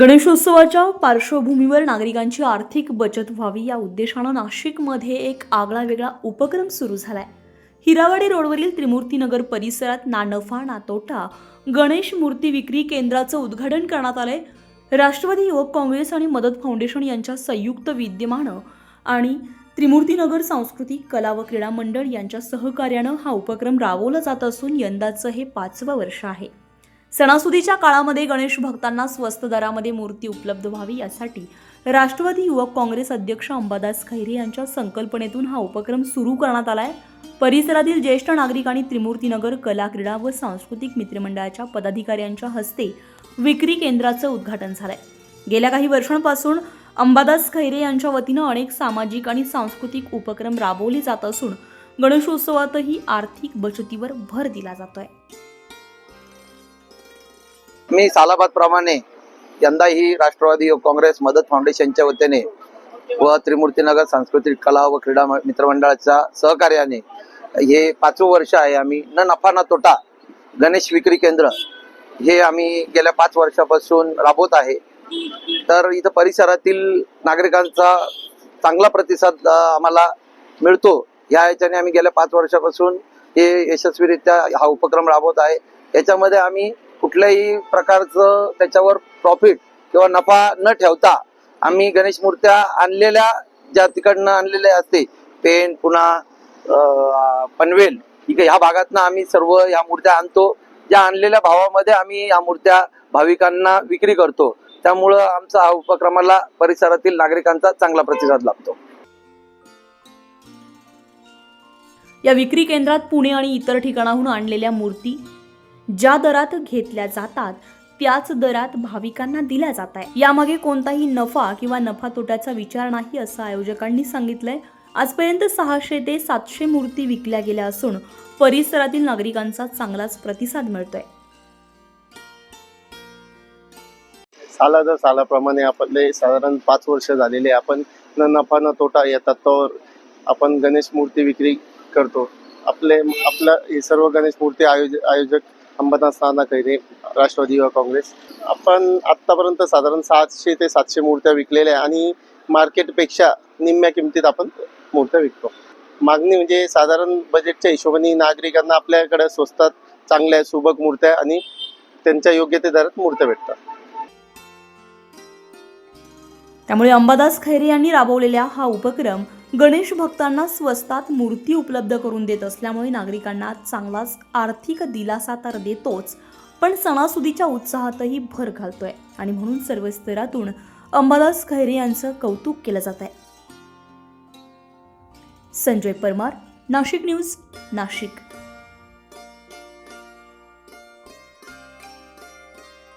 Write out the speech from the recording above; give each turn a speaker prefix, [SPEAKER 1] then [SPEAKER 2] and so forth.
[SPEAKER 1] गणेशोत्सवाच्या पार्श्वभूमीवर नागरिकांची आर्थिक बचत व्हावी या उद्देशानं नाशिकमध्ये एक आगळा वेगळा उपक्रम सुरू झालाय. हिरावाडी रोडवरील त्रिमूर्तीनगर परिसरात ना नफा ना तोटा गणेश मूर्ती विक्री केंद्राचं उद्घाटन करण्यात आलंय. राष्ट्रवादी युवक काँग्रेस आणि मदत फाउंडेशन यांच्या संयुक्त विद्यमानं आणि त्रिमूर्तीनगर सांस्कृतिक कला व क्रीडा मंडळ यांच्या सहकार्यानं हा उपक्रम राबवला जात असून यंदाचं हे पाचवं वर्ष आहे. सणासुदीच्या काळामध्ये गणेश भक्तांना स्वस्त दरामध्ये मूर्ती उपलब्ध व्हावी यासाठी राष्ट्रवादी युवक काँग्रेस अध्यक्ष अंबादास खैरे यांच्या संकल्पनेतून हा उपक्रम सुरू करण्यात आलाय. परिसरातील ज्येष्ठ नागरिक आणि त्रिमूर्तीनगर कला क्रीडा व सांस्कृतिक मित्रमंडळाच्या पदाधिकाऱ्यांच्या हस्ते विक्री केंद्राचं उद्घाटन झालंय. गेल्या काही वर्षांपासून अंबादास खैरे यांच्या वतीनं अनेक सामाजिक आणि सांस्कृतिक उपक्रम राबवले जात असून गणेशोत्सवातही आर्थिक बचतीवर भर दिला जातोय.
[SPEAKER 2] मी सालाबाद प्रमाणे यंदा ही राष्ट्रवादी काँग्रेस मदत फाउंडेशनच्या वतीने व त्रिमूर्तीनगर सांस्कृतिक कला व क्रीडा मित्रमंडळाच्या सहकार्याने हे पाचवं वर्ष आहे आम्ही न नफा न तोटा गणेश विक्री केंद्र हे आम्ही गेल्या पाच वर्षापासून राबवत आहे. तर इथं परिसरातील नागरिकांचा चांगला प्रतिसाद आम्हाला मिळतो. या याच्याने आम्ही गेल्या पाच वर्षापासून हे यशस्वीरित्या हा उपक्रम राबवत आहे. याच्यामध्ये आम्ही कुठल्याही प्रकारचं त्याच्यावर प्रॉफिट किंवा नफा न ठेवता आम्ही गणेश मूर्त्या आणलेल्या ज्या तिकडनं आणलेल्या असते पेन पुन्हा पनवेल ठीक ह्या भागातनं आम्ही सर्व या मूर्त्या आणतो. या आणलेल्या भावामध्ये आम्ही या मूर्त्या भाविकांना विक्री करतो. त्यामुळं आमचा हा उपक्रमाला परिसरातील नागरिकांचा चांगला प्रतिसाद लाभतो.
[SPEAKER 1] या विक्री केंद्रात पुणे आणि इतर ठिकाणाहून आणलेल्या मूर्ती ज्या दरात घेतल्या जातात त्याच दरात भाविकांना दिल्या जात आहे यामागे कोणताही नफा किंवा नफा तोट्याचा विचार नाही असं आयोजकांनी सांगितलंय. आजपर्यंत सहाशे ते सातशे मूर्ती विकल्या गेल्या असून परिसरातील नागरिकांचा चांगलाच प्रतिसाद मिळतोय.
[SPEAKER 3] साला सालाप्रमाणे आपले साधारण पाच वर्ष झालेले आपण न नफा न तोटा येतात तर आपण गणेश मूर्ती विक्री करतो. आपले आपलं हे सर्व गणेश मूर्ती आयोज आयोजक अंबरनाथ नाना खैरे राष्ट्रवादी युवा काँग्रेस. आपण आत्तापर्यंत साधारण सातशे ते सातशे मूर्त्या विकलेल्या आहे आणि मार्केटपेक्षा निम्म्या किमतीत आपण मूर्त्या विकतो. मागणी म्हणजे साधारण बजेटच्या हिशोबाने नागरिकांना आपल्याकडे स्वस्तात चांगल्या सुबक मूर्त्या आणि त्यांच्या योग्य ते दरात मूर्त्या भेटतात.
[SPEAKER 1] त्यामुळे अंबादास खैरे यांनी राबवलेला हा उपक्रम गणेश भक्तांना स्वस्तात मूर्ती उपलब्ध करून देत असल्यामुळे नागरिकांना चांगलाच आर्थिक दिलासा तर देतोच पण सणासुदीच्या उत्साहातही भर घालतोय. आणि म्हणून सर्व स्तरातून अंबादास खैरे यांचं कौतुक केलं जात आहे. संजय परमार नाशिक न्यूज नाशिक.